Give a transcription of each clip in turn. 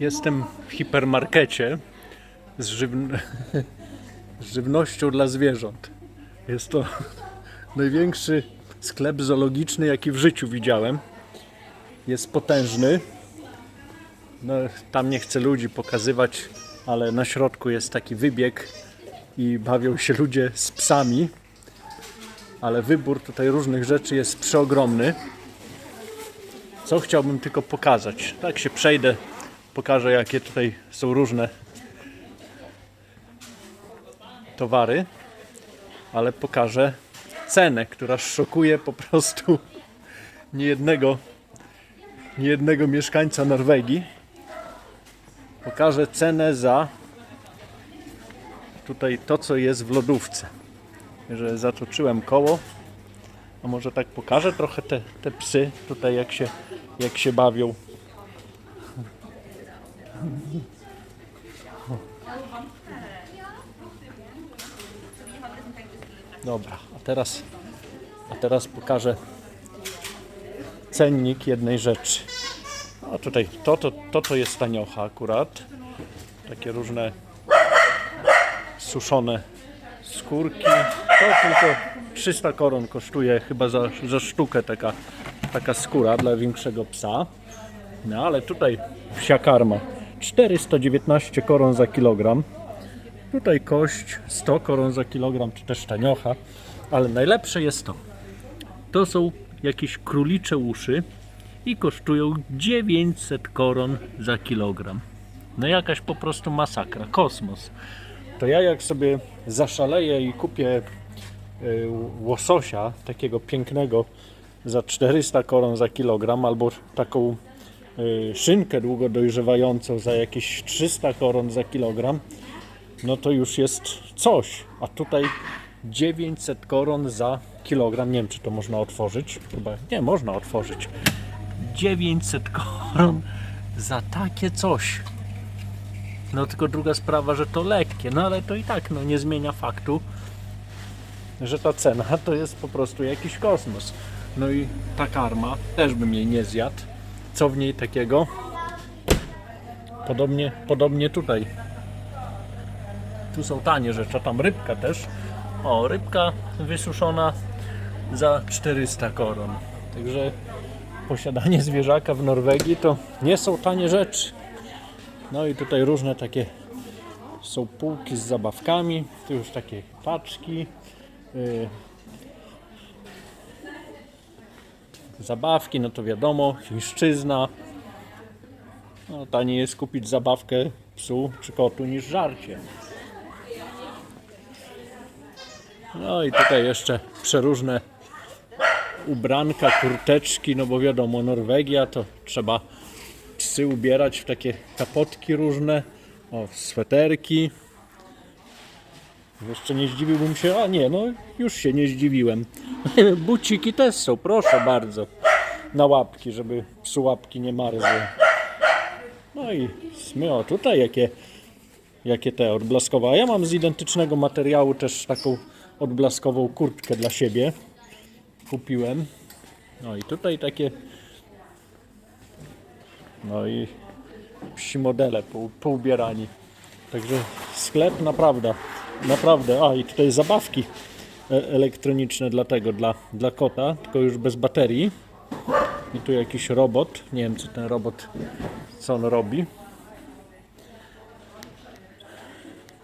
Jestem w hipermarkecie z, z żywnością dla zwierząt. Jest to największy sklep zoologiczny, jaki w życiu widziałem. Jest potężny. No, tam nie chcę ludzi pokazywać, ale na środku jest taki wybieg i bawią się ludzie z psami. Ale wybór tutaj różnych rzeczy jest przeogromny. Co chciałbym tylko pokazać? Tak się przejdę, pokażę jakie tutaj są różne towary, ale pokażę cenę, która szokuje po prostu niejednego, niejednego mieszkańca Norwegii. Pokażę cenę za tutaj to, co jest w lodówce. Że zatoczyłem koło, a może tak pokażę trochę te, te psy tutaj jak się, jak się bawią. Dobra, a teraz, a teraz pokażę cennik jednej rzeczy. A tutaj to, to, to, to jest taniocha akurat. Takie różne suszone skórki. To tylko 300 koron kosztuje chyba za, za sztukę taka, taka skóra dla większego psa. No ale tutaj psia karma 419 koron za kilogram. Tutaj kość 100 koron za kilogram, czy też taniocha. Ale najlepsze jest to. To są jakieś królicze uszy i kosztują 900 koron za kilogram. No jakaś po prostu masakra, kosmos. To ja jak sobie zaszaleję i kupię y, łososia takiego pięknego za 400 koron za kilogram albo taką y, szynkę długo dojrzewającą za jakieś 300 koron za kilogram, no to już jest coś. A tutaj 900 koron za kilogram. Nie wiem, czy to można otworzyć. Chyba nie można otworzyć. 900 koron za takie coś. No tylko druga sprawa, że to lekkie, no ale to i tak no, nie zmienia faktu, że ta cena to jest po prostu jakiś kosmos. No i ta karma też bym jej nie zjadł. Co w niej takiego? Podobnie, podobnie tutaj. Tu są tanie rzeczy, a tam rybka też. O, rybka wysuszona za 400 koron. Także posiadanie zwierzaka w Norwegii to nie są tanie rzeczy. No i tutaj różne takie są półki z zabawkami, tu już takie paczki. Yy. Zabawki, no to wiadomo, chińszczyzna. No, taniej jest kupić zabawkę psu czy kotu niż żarcie. No i tutaj jeszcze przeróżne ubranka, kurteczki, no bo wiadomo, Norwegia to trzeba psy ubierać w takie kapotki różne, o, sweterki. Jeszcze nie zdziwiłbym się, a nie, no już się nie zdziwiłem. Buciki też są, proszę bardzo, na łapki, żeby psu łapki nie marzły. No i o tutaj jakie, jakie te odblaskowe. Ja mam z identycznego materiału też taką odblaskową kurtkę dla siebie. Kupiłem. No i tutaj takie no i psi modele pou- poubierani. Także sklep naprawdę, naprawdę. A i tutaj zabawki e- elektroniczne dla tego, dla, dla kota, tylko już bez baterii. I tu jakiś robot. Nie wiem, co ten robot, co on robi.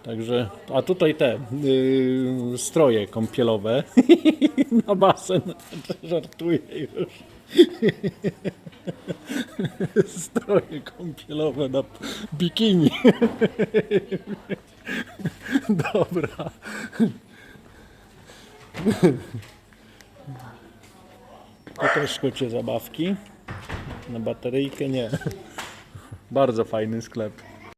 Także, a tutaj te yy, stroje kąpielowe na basen. Żartuję już. Stroje kąpielowe na bikini. Dobra. Tu też kocie zabawki. Na bateryjkę nie. Bardzo fajny sklep.